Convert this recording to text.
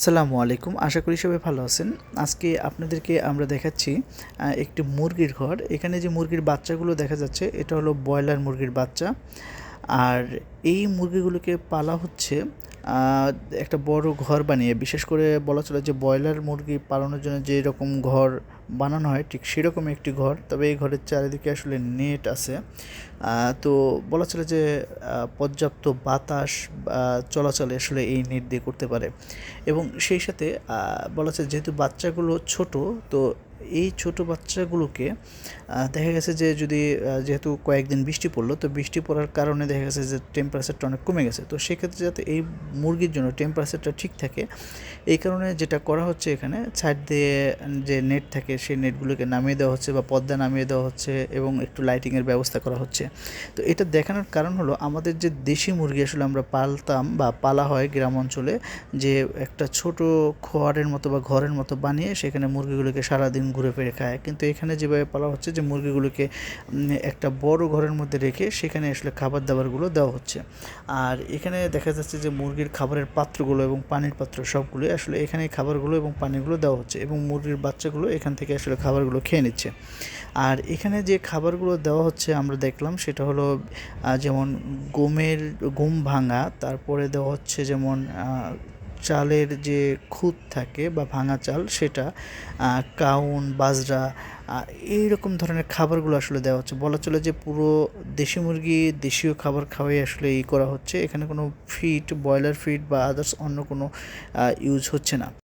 আসসালামু আলাইকুম। আশা করি সবাই ভালো আছেন। আজকে আপনাদেরকে আমরা দেখাচ্ছি একটি মুরগির ঘর। এখানে যে মুরগির বাচ্চাগুলো দেখা যাচ্ছে, এটা হলো ব্রয়লার মুরগির বাচ্চা। আর এই মুরগিগুলোকে পালা হচ্ছে একটা বড় ঘর বানিয়ে, বিশেষ করে বলা চলে যে ব্রয়লার মুরগি পালনের জন্য যে রকম ঘর বানানো হয়, ঠিক সেরকম একটি ঘর, তবে এই ঘরের চারিদিকে আসলে নেট আছে। তো বলা চলে যে পর্যাপ্ত বাতাস চলাচলে আসলে এই নেট দিয়ে করতে পারে। এবং সেই সাথে বলা যায় যেহেতু বাচ্চাগুলো ছোট, তো এই ছোট বাচ্চাগুলোকে দেখা গেছে যে যদি যেহেতু কয়েকদিন বৃষ্টি পড়ল, তো বৃষ্টি পড়ার কারণে দেখা গেছে যে টেম্পারেচারটা অনেক কমে গেছে। তো সেক্ষেত্রে যাতে এই মুরগির জন্য টেম্পারেচারটা ঠিক থাকে, এই কারণে যেটা করা হচ্ছে এখানে সাইড দিয়ে যে নেট থাকে, সেই নেটগুলোকে নামিয়ে দেওয়া হচ্ছে বা পর্দা নামিয়ে দেওয়া হচ্ছে এবং একটু লাইটিংয়ের ব্যবস্থা করা হচ্ছে। তো এটা দেখানোর কারণ হলো, আমাদের যে দেশি মুরগি আসলে আমরা পালতাম বা পালা হয় গ্রাম অঞ্চলে, যে একটা ছোট খোয়ারের মতো বা ঘরের মতো বানিয়ে সেখানে মুরগিগুলোকে সারাদিন ঘুরে ফিরে খায়। কিন্তু এখানে যেভাবে পালা হচ্ছে যে মুরগিগুলোকে একটা বড় ঘরের মধ্যে রেখে সেখানে আসলে খাবার দাবারগুলো দেওয়া হচ্ছে। আর এখানে দেখা যাচ্ছে যে মুরগির খাবারের পাত্রগুলো এবং পানির পাত্র সবগুলো আসলে এখানে খাবারগুলো এবং পানিগুলো দেওয়া হচ্ছে এবং মুরগির বাচ্চাগুলো এখান থেকে আসলে খাবারগুলো খেয়ে নিচ্ছে। আর এখানে যে খাবারগুলো দেওয়া হচ্ছে আমরা দেখলাম সেটা হলো যেমন গমের, গম ভাঙা, তারপরে দেওয়া হচ্ছে যেমন চালের যে খুঁত থাকে বা ভাঙা চাল, সেটা কাউন, বাজরা এই এইরকম ধরনের খাবারগুলো আসলে দেওয়া হচ্ছে। বলা চলে যে পুরো দেশি মুরগি দেশীয় খাবার খাওয়াই আসলে ই করা হচ্ছে। এখানে কোনো ফিড, ব্রয়লার ফিড বা আদার্স অন্য কোনো ইউজ হচ্ছে না।